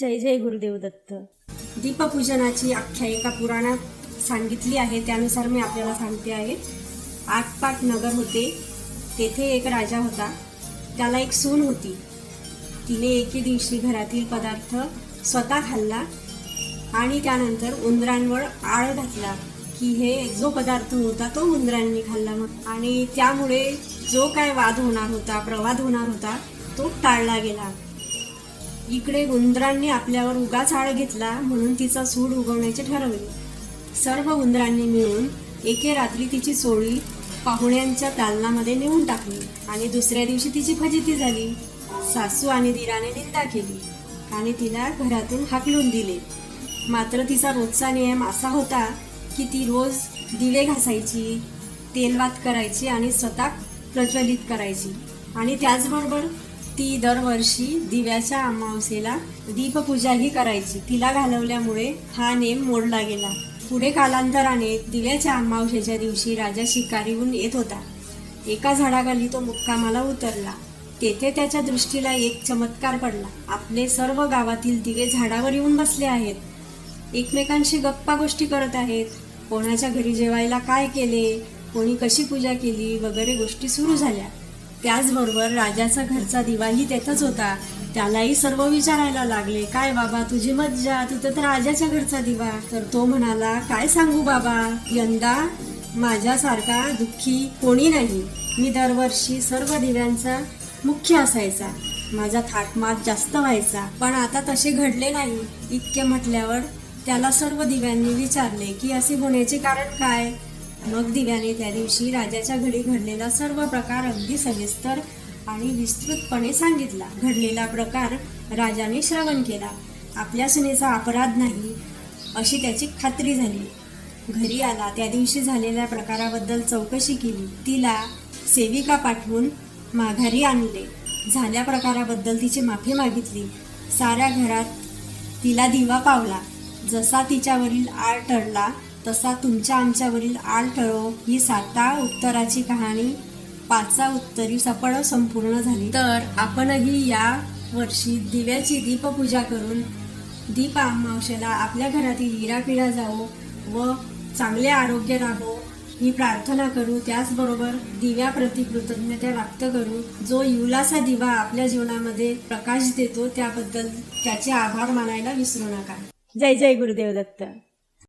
जय जय गुरुदेव दत्त. दीपपूजनाची आख्यायिका पुराणात सांगितली आहे त्यानुसार मी आपल्याला सांगते आहे. आटपाट नगर होते तेथे एक राजा होता. त्याला एक सून होती. तिने एके दिवशी घरातील पदार्थ स्वतः खाल्ला आणि त्यानंतर उंदरांवर आळ घातला की हे जो पदार्थ होता तो उंदरांनी खाल्ला. मग आणि त्यामुळे जो काय वाद होणार होता प्रवाद होणार होता तो टाळला गेला. इकडे उंदरांनी आपल्यावर उगाच झाड घेतला म्हणून तिचा सूड उगवण्याचे ठरवले. सर्व उंदरांनी मिळून एके रात्री तिची चोळी पाहुण्यांच्या दालनामध्ये नेऊन टाकली आणि दुसऱ्या दिवशी तिची फजिती झाली. सासू आणि दिराने निंदा केली आणि तिला घरातून हाकलून दिले. मात्र तिचा रोजचा नियम असा होता की ती रोज दिवे घासायची तेलवात करायची आणि स्वतः प्रज्वलित करायची आणि त्याचबरोबर ती दरवर्षी दिव्याच्या अमावस्येला दीपपूजाही करायची. तिला घालवल्यामुळे हा नेम मोडला गेला. पुढे कालांतराने दिव्याच्या अमावस्येच्या दिवशी राजा शिकारीहून येत होता. एका झाडाखाली तो मुक्कामाला उतरला. तेथे त्याच्या दृष्टीला एक चमत्कार पडला. आपले सर्व गावातील दिवे झाडावर येऊन बसले आहेत. एकमेकांशी गप्पा गोष्टी करत आहेत. कोणाच्या घरी जेवायला काय केले? कोणी कशी पूजा केली? वगैरे गोष्टी सुरू झाल्या. त्याचबरोबर राजाचा घरचा दिवाही तेथच होता. त्यालाही सर्व विचारायला लागले काय बाबा तुझी मज्जा तिथं तर राजाच्या घरचा दिवा. तर तो म्हणाला काय सांगू बाबा यंदा माझ्यासारखा दुःखी कोणी नाही. मी दरवर्षी सर्व दिव्यांचा मुख्य असायचा. माझा थाटमाट जास्त व्हायचा. पण आता तसे घडले नाही. इतके म्हटल्यावर त्याला सर्व दिव्यांनी विचारले की असे होण्याचे कारण काय? मग दिव्याने त्या दिवशी राजाच्या घरी घडलेला सर्व प्रकार अगदी सविस्तर आणि विस्तृतपणे सांगितला. घडलेला प्रकार राजाने श्रवण केला. आपल्या सुनेचा अपराध नाही अशी त्याची खात्री झाली. घरी आला त्या दिवशी झालेल्या प्रकाराबद्दल चौकशी केली. तिला सेविका पाठवून माघारी आणले. झाल्या प्रकाराबद्दल तिची माफी मागितली. साऱ्या घरात तिला दिवा पावला. जसा तिच्यावरील आळ टळला तसा तुमच्या आमच्यावरील आळ टळो ही साता उत्तराची कहाणी. पाचा उत्तरी सफळ संपूर्ण झाली. तर आपणही या वर्षी दिव्याची दीपपूजा करून दीप अमावशेला आपल्या घरातील इरापिरा जावो व चांगले आरोग्य राहो ही प्रार्थना करू. त्याचबरोबर दिव्याप्रती कृतज्ञता व्यक्त करू. जो युलासा दिवा आपल्या जीवनामध्ये प्रकाश देतो त्याबद्दल त्याचे आभार मानायला विसरू नका. जय जय गुरुदेव दत्त.